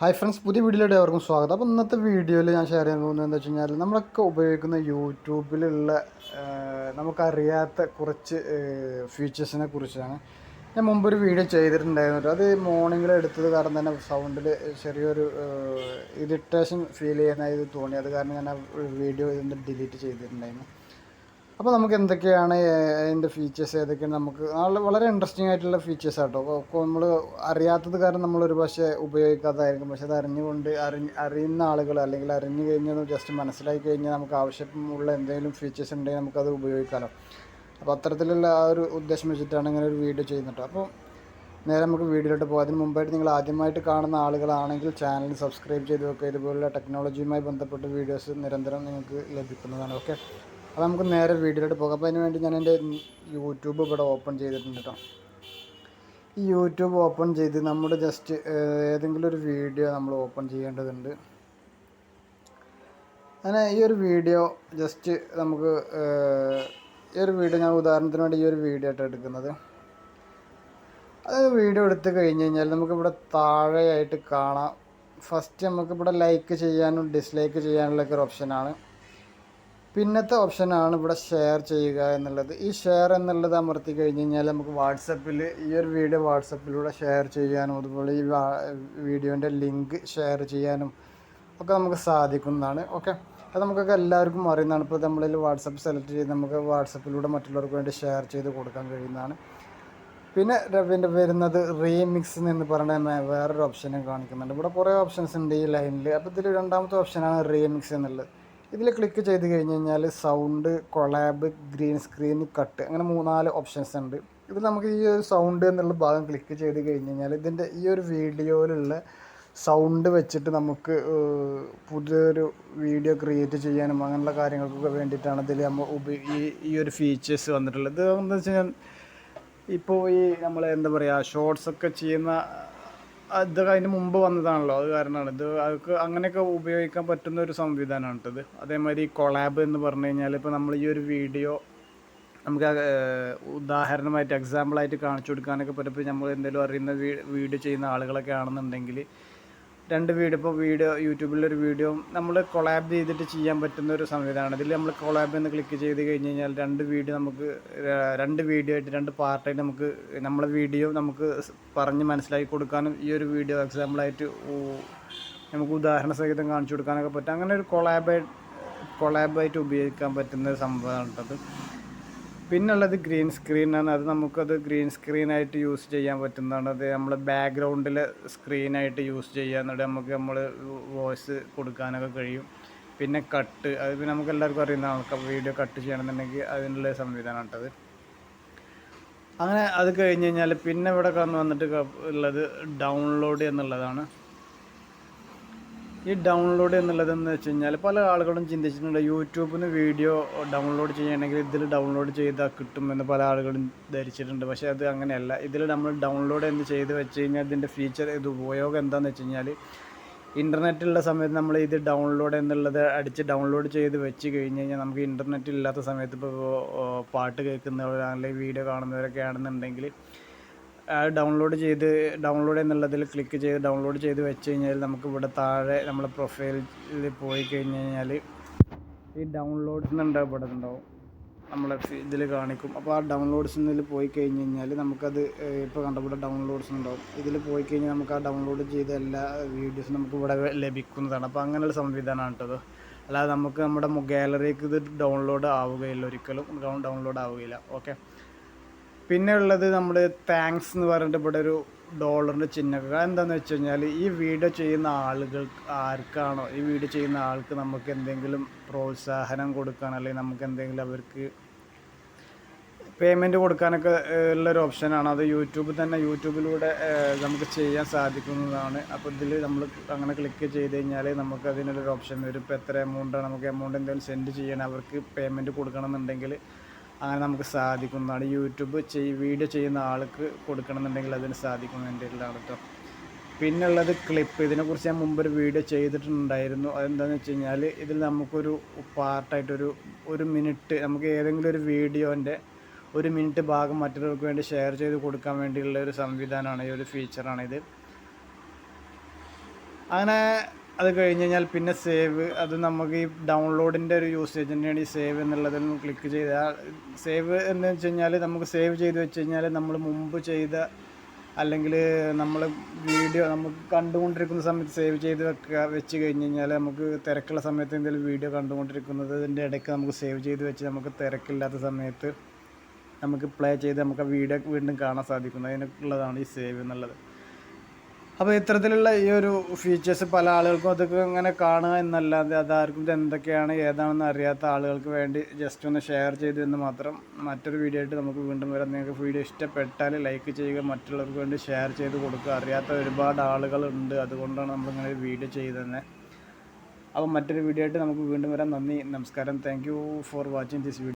Hi friends പുതിയ വീഡിയോയിലൂടെ അവർക്കും സ്വാഗതം. അപ്പോൾ ഇന്നത്തെ വീഡിയോയിൽ ഞാൻ ഷെയർ ചെയ്യാൻ പോകുന്നത് എന്താ വെച്ച് കഴിഞ്ഞാൽ നമ്മളൊക്കെ ഉപയോഗിക്കുന്ന യൂട്യൂബിലുള്ള നമുക്കറിയാത്ത കുറച്ച് ഫീച്ചേഴ്സിനെ കുറിച്ചാണ്. ഞാൻ മുമ്പൊരു വീഡിയോ ചെയ്തിട്ടുണ്ടായിരുന്നു അത് മോർണിംഗിൽ എടുത്തത് കാരണം തന്നെ സൗണ്ടിൽ ചെറിയൊരു ഇറിറ്റേഷൻ ഫീൽ ചെയ്യുന്ന ഇത് തോന്നി. അത് കാരണം ഞാൻ ആ വീഡിയോ ഇതിന്റെ ഡിലീറ്റ് ചെയ്തിട്ടുണ്ടായിരുന്നു. അപ്പോൾ നമുക്ക് എന്തൊക്കെയാണ് അതിന്റെ ഫീച്ചേഴ്സ് ഏതൊക്കെയാണ് നമുക്ക്? നല്ല വളരെ ഇൻട്രസ്റ്റിംഗ് ആയിട്ടുള്ള ഫീച്ചേഴ്സ് ആട്ടോ. അപ്പോൾ നമ്മൾ അറിയാത്തത് കാരണം നമ്മൾ ഒരു പക്ഷേ ഉപയോഗിക്കാത്തതായിരിക്കും പക്ഷേ അത് അറിഞ്ഞുകൊണ്ട് അറിഞ്ഞ് അറിയുന്ന ആളുകൾ അല്ലെങ്കിൽ അറിഞ്ഞു കഴിഞ്ഞത് ജസ്റ്റ് മനസ്സിലാക്കി കഴിഞ്ഞാൽ നമുക്ക് ആവശ്യമുള്ള എന്തെങ്കിലും ഫീച്ചേഴ്സ് ഉണ്ടെങ്കിൽ നമുക്കത് ഉപയോഗിക്കാമല്ലോ അപ്പോൾ അത്തരത്തിലുള്ള ആ ഒരു ഉദ്ദേശം വെച്ചിട്ടാണ് ഇങ്ങനെ ഒരു വീഡിയോ ചെയ്യുന്നത് അപ്പോൾ നേരെ നമുക്ക് വീഡിയോയിലോട്ട് പോകാം. അതിന് മുമ്പായിട്ട് നിങ്ങൾ ആദ്യമായിട്ട് കാണുന്ന ആളുകളാണെങ്കിൽ ചാനൽ സബ്സ്ക്രൈബ് ചെയ്ത് വെക്കുക. ഇതുപോലുള്ള ടെക്നോളജിയുമായി ബന്ധപ്പെട്ട വീഡിയോസ് നിരന്തരം നിങ്ങൾക്ക് ലഭിക്കുന്നതാണ്. ഓക്കെ അപ്പോൾ നമുക്ക് നേരെ വീഡിയോയിലോട്ട് പോകാം. അപ്പോൾ അതിന് വേണ്ടി ഞാൻ എന്റെ യൂട്യൂബ് ഇവിടെ ഓപ്പൺ ചെയ്തിട്ടുണ്ട് കേട്ടോ ഈ യൂട്യൂബ് ഓപ്പൺ ചെയ്ത് നമ്മൾ ജസ്റ്റ് ഏതെങ്കിലും ഒരു വീഡിയോ നമ്മൾ ഓപ്പൺ ചെയ്യേണ്ടതുണ്ട്. അങ്ങനെ ഈ ഒരു വീഡിയോ ജസ്റ്റ് നമുക്ക് ഈ ഒരു വീഡിയോ ഞാൻ ഉദാഹരണത്തിന് വേണ്ടി ഈ ഒരു വീഡിയോ ആയിട്ട് എടുക്കുന്നത്. അത് വീഡിയോ എടുത്തു കഴിഞ്ഞ് കഴിഞ്ഞാൽ നമുക്കിവിടെ താഴെയായിട്ട് കാണാം. ഫസ്റ്റ് നമുക്കിവിടെ ലൈക്ക് ചെയ്യാനും ഡിസ്ലൈക്ക് ചെയ്യാനുള്ള ഒരു ഓപ്ഷനാണ് പിന്നത്തെ ഓപ്ഷനാണ് ഇവിടെ ഷെയർ ചെയ്യുക എന്നുള്ളത്. ഈ ഷെയർ എന്നുള്ളത് അമർത്തി കഴിഞ്ഞ് കഴിഞ്ഞാൽ നമുക്ക് വാട്സപ്പിൽ ഈ ഒരു വീഡിയോ വാട്സപ്പിലൂടെ ഷെയർ ചെയ്യാനും അതുപോലെ ഈ വീഡിയോന്റെ ലിങ്ക് ഷെയർ ചെയ്യാനും ഒക്കെ നമുക്ക് സാധിക്കുന്നതാണ്. ഓക്കെ? അത് നമുക്കൊക്കെ എല്ലാവർക്കും അറിയുന്നതാണ്. ഇപ്പോൾ നമ്മളിൽ വാട്സപ്പ് സെലക്ട് ചെയ്ത് നമുക്ക് വാട്സപ്പിലൂടെ മറ്റുള്ളവർക്ക് വേണ്ടി ഷെയർ ചെയ്ത് കൊടുക്കാൻ കഴിയുന്നതാണ്. പിന്നെ രവിന്റെ വരുന്നത് റീമിക്സ് എന്ന് പറയുന്ന വേറൊരു ഓപ്ഷനും കാണിക്കുന്നുണ്ട്. ഇവിടെ കുറേ ഓപ്ഷൻസ് ഉണ്ട് ഈ ലൈനിൽ അപ്പോൾ ഇതിൽ രണ്ടാമത്തെ ഓപ്ഷനാണ് റീമിക്സ് എന്നുള്ളത്. ഇതിൽ ക്ലിക്ക് ചെയ്ത് കഴിഞ്ഞ് കഴിഞ്ഞാൽ sound collab green screen cut അങ്ങനെ മൂന്നാൽ ഓപ്ഷൻസ് ഉണ്ട്. ഇതിൽ നമുക്ക് ഈ ഒരു സൗണ്ട് എന്നുള്ള ഭാഗം ക്ലിക്ക് ചെയ്ത് കഴിഞ്ഞ് കഴിഞ്ഞാൽ ഇതിന്റെ ഈ ഒരു വീഡിയോയിലുള്ള സൗണ്ട് വെച്ചിട്ട് നമുക്ക് പുതിയൊരു വീഡിയോ ക്രിയേറ്റ് ചെയ്യാനും അങ്ങനെയുള്ള കാര്യങ്ങൾക്കൊക്കെ വേണ്ടിയിട്ടാണ് ഇതിൽ നമ്മൾ ഉപ ഈ ഈ ഒരു ഫീച്ചേഴ്സ് വന്നിട്ടുള്ളത്. എന്താ വെച്ച് കഴിഞ്ഞാൽ ഇപ്പോൾ ഈ നമ്മൾ എന്താ പറയുക ഷോർട്സ് ഒക്കെ ചെയ്യുന്ന അത് അതിന് മുമ്പ് വന്നതാണല്ലോ. അത് കാരണമാണ്. ഇത് അവർക്ക് അങ്ങനെയൊക്കെ ഉപയോഗിക്കാൻ പറ്റുന്ന ഒരു സംവിധാനമാണ് ഇത്. അതേമാതിരി കൊളാബ് എന്ന് പറഞ്ഞു കഴിഞ്ഞാൽ ഇപ്പോൾ നമ്മൾ ഈ ഒരു വീഡിയോ നമുക്ക് ഉദാഹരണമായിട്ട് എക്സാമ്പിളായിട്ട് കാണിച്ചു കൊടുക്കാനൊക്കെ പറ്റുമ്പോൾ നമ്മൾ എന്തെങ്കിലും അറിയുന്ന വീഡിയോ ചെയ്യുന്ന ആളുകളൊക്കെ ആണെന്നുണ്ടെങ്കിൽ രണ്ട് വീഡിയോ ഇപ്പോൾ വീഡിയോ യൂട്യൂബിലൊരു വീഡിയോ നമ്മൾ കൊളാബ് ചെയ്തിട്ട് ചെയ്യാൻ പറ്റുന്ന ഒരു സംവിധാനം. ഇതിൽ നമ്മൾ കൊളാബ് എന്ന് ക്ലിക്ക് ചെയ്ത് കഴിഞ്ഞ് കഴിഞ്ഞാൽ രണ്ട് വീഡിയോ നമുക്ക് രണ്ട് വീഡിയോ ആയിട്ട് രണ്ട് പാർട്ടായിട്ട് നമുക്ക് നമ്മളെ വീഡിയോ നമുക്ക് പറഞ്ഞ് മനസ്സിലാക്കി കൊടുക്കാനും ഈ ഒരു വീഡിയോ എക്സാമ്പിളായിട്ട് നമുക്ക് ഉദാഹരണ സഹിതം കാണിച്ചു കൊടുക്കാനൊക്കെ പറ്റും. അങ്ങനെ ഒരു കൊളാബ് കൊളാബായിട്ട് ഉപയോഗിക്കാൻ പറ്റുന്ന ഒരു സംഭവമാണ് കേട്ടത് പിന്നുള്ളത് ഗ്രീൻ സ്ക്രീനാണ് അത് നമുക്കത് ഗ്രീൻ സ്ക്രീനായിട്ട് യൂസ് ചെയ്യാൻ പറ്റുന്നതാണ്. അത് നമ്മൾ ബാക്ക്ഗ്രൗണ്ടിൽ സ്ക്രീനായിട്ട് യൂസ് ചെയ്യാന്നുണ്ട് നമുക്ക് നമ്മൾ വോയിസ് കൊടുക്കാനൊക്കെ കഴിയും. പിന്നെ കട്ട് അത് പിന്നെ നമുക്ക് എല്ലാവർക്കും അറിയുന്ന അറിയുന്നതാണ് വീഡിയോ കട്ട് ചെയ്യണമെന്നുണ്ടെങ്കിൽ അതിനുള്ള സംവിധാനം കേട്ടത് അങ്ങനെ അത് കഴിഞ്ഞ് കഴിഞ്ഞാൽ പിന്നെ ഇവിടെ കന്ന് വന്നിട്ട് ഉള്ളത് ഡൗൺലോഡ് എന്നുള്ളതാണ്. ഈ ഡൗൺലോഡ് എന്നുള്ളത് എന്ന് വെച്ച് കഴിഞ്ഞാൽ പല ആളുകളും ചിന്തിച്ചിട്ടുണ്ട് യൂട്യൂബിൽ നിന്ന് വീഡിയോ ഡൗൺലോഡ് ചെയ്യണമെങ്കിൽ ഇതിൽ ഡൗൺലോഡ് ചെയ്താൽ കിട്ടുമെന്ന് പല ആളുകളും ധരിച്ചിട്ടുണ്ട്. പക്ഷേ അത് അങ്ങനെയല്ല. ഇതിൽ നമ്മൾ ഡൗൺലോഡ് എന്ന് ചെയ്ത് വെച്ച് കഴിഞ്ഞാൽ ഇതിന്റെ ഫീച്ചർ ഇത് ഉപയോഗം എന്താണെന്ന് വെച്ച് കഴിഞ്ഞാൽ ഇന്റർനെറ്റുള്ള സമയത്ത് നമ്മൾ ഇത് ഡൗൺലോഡ് എന്നുള്ളത് അടിച്ച് ഡൗൺലോഡ് ചെയ്ത് വെച്ച് കഴിഞ്ഞ് കഴിഞ്ഞാൽ നമുക്ക് ഇന്റർനെറ്റ് ഇല്ലാത്ത സമയത്ത് ഇപ്പോൾ പാട്ട് കേൾക്കുന്നവർ അല്ലെങ്കിൽ വീഡിയോ കാണുന്നവരൊക്കെ ആണെന്നുണ്ടെങ്കിൽ ഡൗൺലോഡ് ചെയ്ത് ഡൗൺലോഡ് എന്നുള്ളതിൽ ക്ലിക്ക് ചെയ്ത് ഡൗൺലോഡ് ചെയ്ത് വെച്ച് കഴിഞ്ഞാൽ നമുക്ക് ഇവിടെ താഴെ നമ്മുടെ പ്രൊഫൈലിൽ പോയി കഴിഞ്ഞ് കഴിഞ്ഞാൽ ഈ ഡൗൺലോഡ്സ് എന്നുണ്ടാവും ഇവിടെ ഉണ്ടാവും. നമ്മളെ ഇതിൽ കാണിക്കും. അപ്പോൾ ആ ഡൗൺലോഡ്സ് ഇതിൽ പോയി കഴിഞ്ഞ് കഴിഞ്ഞാൽ നമുക്കത് ഇപ്പോൾ കണ്ട ഇവിടെ ഡൗൺലോഡ്സ് ഉണ്ടാവും ഇതിൽ പോയി കഴിഞ്ഞാൽ നമുക്ക് ആ ഡൗൺലോഡ് ചെയ്ത എല്ലാ വീഡിയോസും നമുക്ക് ഇവിടെ ലഭിക്കുന്നതാണ്. അപ്പോൾ അങ്ങനെയുള്ള സംവിധാനമാണ് കേട്ടത് അല്ലാതെ നമുക്ക് നമ്മുടെ ഗാലറിക്ക് ഇത് ഡൗൺലോഡ് ആവുകയില്ല ഒരിക്കലും. ഡൗൺലോഡ് ആവുകയില്ല. ഓക്കെ പിന്നെ ഉള്ളത് നമ്മൾ താങ്ക്സ് എന്ന് പറഞ്ഞിട്ട് ഇവിടെ ഒരു ഡോളറിന്റെ ചിഹ്നമൊക്കെ എന്താണെന്ന് വെച്ച് കഴിഞ്ഞാൽ ഈ വീഡിയോ ചെയ്യുന്ന ആളുകൾ ആർക്കാണോ? ഈ വീഡിയോ ചെയ്യുന്ന ആൾക്ക് നമുക്ക് എന്തെങ്കിലും പ്രോത്സാഹനം കൊടുക്കാൻ അല്ലെങ്കിൽ നമുക്ക് എന്തെങ്കിലും അവർക്ക് പേയ്മെന്റ് കൊടുക്കാനൊക്കെ ഉള്ളൊരു ഓപ്ഷനാണ് അത് യൂട്യൂബിൽ തന്നെ യൂട്യൂബിലൂടെ നമുക്ക് ചെയ്യാൻ സാധിക്കുന്നതാണ്. അപ്പോൾ ഇതിൽ നമ്മൾ അങ്ങനെ ക്ലിക്ക് ചെയ്ത് കഴിഞ്ഞാൽ നമുക്ക് അതിനുള്ളൊരു ഓപ്ഷൻ വരും. ഇപ്പോൾ എത്ര എമൗണ്ടാണ് നമുക്ക് എമൗണ്ട് എന്തെങ്കിലും സെൻഡ് ചെയ്യണം അവർക്ക് പേയ്മെന്റ് കൊടുക്കണമെന്നുണ്ടെങ്കിൽ അങ്ങനെ നമുക്ക് സാധിക്കുന്നതാണ്. യൂട്യൂബ് ചെയ് വീഡിയോ ചെയ്യുന്ന ആൾക്ക് കൊടുക്കണമെന്നുണ്ടെങ്കിൽ അതിന് സാധിക്കുന്നതിന്റെ ഇതിലാണ് കേട്ടോ പിന്നുള്ളത് ക്ലിപ്പ് ഇതിനെക്കുറിച്ച് ഞാൻ മുമ്പ് ഒരു വീഡിയോ ചെയ്തിട്ടുണ്ടായിരുന്നു. അതെന്താണെന്ന് വെച്ച് കഴിഞ്ഞാൽ ഇതിൽ നമുക്കൊരു പാർട്ടായിട്ടൊരു ഒരു മിനിറ്റ് നമുക്ക് ഏതെങ്കിലും ഒരു വീഡിയോന്റെ ഒരു മിനിറ്റ് ഭാഗം മറ്റുള്ളവർക്ക് വേണ്ടി ഷെയർ ചെയ്ത് കൊടുക്കാൻ വേണ്ടിയുള്ള ഒരു സംവിധാനമാണ് ഈ ഒരു ഫീച്ചറാണ് ഇത് അങ്ങനെ അത് കഴിഞ്ഞ് കഴിഞ്ഞാൽ പിന്നെ സേവ് അത് നമുക്ക് ഈ ഡൗൺലോഡിന്റെ ഒരു യൂസേജിന്റെയാണ് ഈ സേവ് എന്നുള്ളതിൽ ക്ലിക്ക് ചെയ്താൽ സേവ് എന്ന് വെച്ച് കഴിഞ്ഞാൽ നമുക്ക് സേവ് ചെയ്ത് വെച്ച് കഴിഞ്ഞാൽ നമ്മൾ മുമ്പ് ചെയ്ത അല്ലെങ്കിൽ നമ്മൾ വീഡിയോ നമുക്ക് കണ്ടുകൊണ്ടിരിക്കുന്ന സമയത്ത് സേവ് ചെയ്ത് വെക്കുക വെച്ച് കഴിഞ്ഞ് കഴിഞ്ഞാൽ നമുക്ക് തിരക്കുള്ള സമയത്ത് എന്തെങ്കിലും വീഡിയോ കണ്ടുകൊണ്ടിരിക്കുന്നതിന്റെ ഇടയ്ക്ക് നമുക്ക് സേവ് ചെയ്ത് വെച്ച് നമുക്ക് തിരക്കില്ലാത്ത സമയത്ത് നമുക്ക് പ്ലേ ചെയ്ത് നമുക്ക് ആ വീഡിയോ വീണ്ടും കാണാൻ സാധിക്കുന്നത് അതിനുള്ളതാണ് ഈ സേവ് എന്നുള്ളത്. അപ്പോൾ ഇത്തരത്തിലുള്ള ഈ ഒരു ഫീച്ചേഴ്സ് പല ആളുകൾക്കും അതൊക്കെ ഇങ്ങനെ കാണുക എന്നല്ലാതെ അതാർക്കും ഇത് എന്തൊക്കെയാണ് ഏതാണെന്ന് അറിയാത്ത ആളുകൾക്ക് വേണ്ടി ജസ്റ്റ് ഒന്ന് ഷെയർ ചെയ്തു എന്ന് മാത്രം മറ്റൊരു വീഡിയോ ആയിട്ട് നമുക്ക് വീണ്ടും വരാം. നിങ്ങൾക്ക് വീഡിയോ ഇഷ്ടപ്പെട്ടാൽ ലൈക്ക് ചെയ്യുക മറ്റുള്ളവർക്ക് വേണ്ടി ഷെയർ ചെയ്ത് കൊടുക്കുക. അറിയാത്ത ഒരുപാട് ആളുകളുണ്ട് അതുകൊണ്ടാണ് നമ്മളിങ്ങനെ ഒരു വീഡിയോ ചെയ്തത് അപ്പോൾ മറ്റൊരു വീഡിയോ ആയിട്ട് നമുക്ക് വീണ്ടും വരാം. നന്ദി നമസ്കാരം. Thank for watching this video